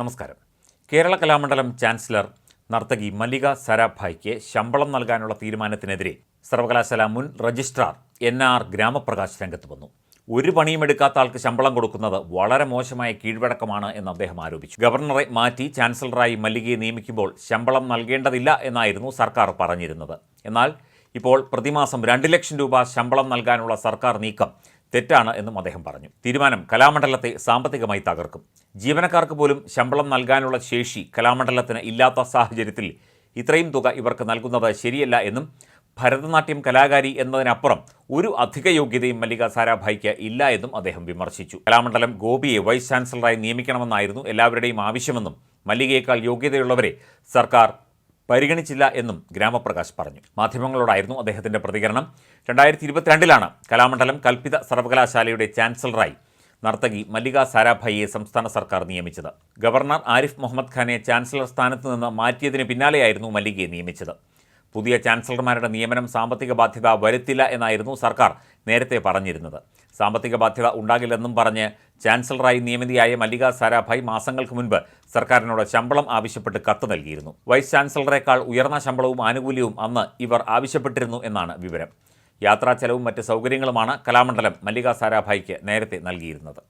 നമസ്കാരം. കേരള കലാമണ്ഡലം ചാൻസലർ നർത്തകി മല്ലിക സരാഭായ്ക്ക് ശമ്പളം നൽകാനുള്ള തീരുമാനത്തിനെതിരെ സർവകലാശാല മുൻ രജിസ്ട്രാർ എൻ ആർ ഗ്രാമപ്രകാശ് രംഗത്ത് വന്നു. ഒരു പണിയും എടുക്കാത്ത ആൾക്ക് ശമ്പളം കൊടുക്കുന്നത് വളരെ മോശമായ കീഴ്വഴക്കമാണ് എന്ന് അദ്ദേഹം ആരോപിച്ചു. ഗവർണറെ മാറ്റി ചാൻസലറായി മല്ലികയെ നിയമിക്കുമ്പോൾ ശമ്പളം നൽകേണ്ടതില്ല എന്നായിരുന്നു സർക്കാർ പറഞ്ഞിരുന്നത്. എന്നാൽ ഇപ്പോൾ പ്രതിമാസം രണ്ട് ലക്ഷം രൂപ ശമ്പളം നൽകാനുള്ള സർക്കാർ നീക്കം തെറ്റാണ് എന്നും അദ്ദേഹം പറഞ്ഞു. തീരുമാനം കലാമണ്ഡലത്തെ സാമ്പത്തികമായി തകർക്കും. ജീവനക്കാർക്ക് പോലും ശമ്പളം നൽകാനുള്ള ശേഷി കലാമണ്ഡലത്തിന് ഇല്ലാത്ത സാഹചര്യത്തിൽ ഇത്രയും തുക ഇവർക്ക് നൽകുന്നത് ശരിയല്ല എന്നും ഭരതനാട്യം കലാകാരി എന്നതിനപ്പുറം ഒരു അധിക യോഗ്യതയും മല്ലിക സാരാഭായിക്ക് ഇല്ല എന്നും അദ്ദേഹം വിമർശിച്ചു. കലാമണ്ഡലം ഗോപിയെ വൈസ് ചാൻസലറായി നിയമിക്കണമെന്നായിരുന്നു എല്ലാവരുടെയും ആവശ്യമെന്നും മല്ലികയേക്കാൾ യോഗ്യതയുള്ളവരെ സർക്കാർ പരിഗണിച്ചില്ല എന്നും ഗ്രാമപ്രകാശ് പറഞ്ഞു. മാധ്യമങ്ങളോടായിരുന്നു അദ്ദേഹത്തിന്റെ പ്രതികരണം. രണ്ടായിരത്തി ഇരുപത്തിരണ്ടിലാണ് കലാമണ്ഡലം കൽപ്പിത സർവകലാശാലയുടെ ചാൻസലറായി നർത്തകി മല്ലിക സാരാഭായിയെ സംസ്ഥാന സർക്കാർ നിയമിച്ചത്. ഗവർണർ ആരിഫ് മുഹമ്മദ് ഖാനെ ചാൻസലർ സ്ഥാനത്ത് നിന്ന് മാറ്റിയതിന് പിന്നാലെയായിരുന്നു മല്ലികയെ നിയമിച്ചത്. പുതിയ ചാൻസലർമാരുടെ നിയമനം സാമ്പത്തിക ബാധ്യത വരുത്തില്ല എന്നായിരുന്നു സർക്കാർ നേരത്തെ പറഞ്ഞിരുന്നത്. സാമ്പത്തിക ബാധ്യത ഉണ്ടാകില്ലെന്നും പറഞ്ഞ് ചാൻസലറായി നിയമിതിയായ മല്ലിക സാരാഭായ് മാസങ്ങൾക്ക് മുൻപ് സർക്കാരിനോട് ശമ്പളം ആവശ്യപ്പെട്ട് കത്ത് നൽകിയിരുന്നു. വൈസ് ചാൻസലറേക്കാൾ ഉയർന്ന ശമ്പളവും ആനുകൂല്യവും അന്ന് ഇവർ ആവശ്യപ്പെട്ടിരുന്നു എന്നാണ് വിവരം. യാത്രാ ചെലവും മറ്റ് സൗകര്യങ്ങളുമാണ് കലാമണ്ഡലം മല്ലിക സാരാഭായിക്ക് നേരത്തെ നൽകിയിരുന്നത്.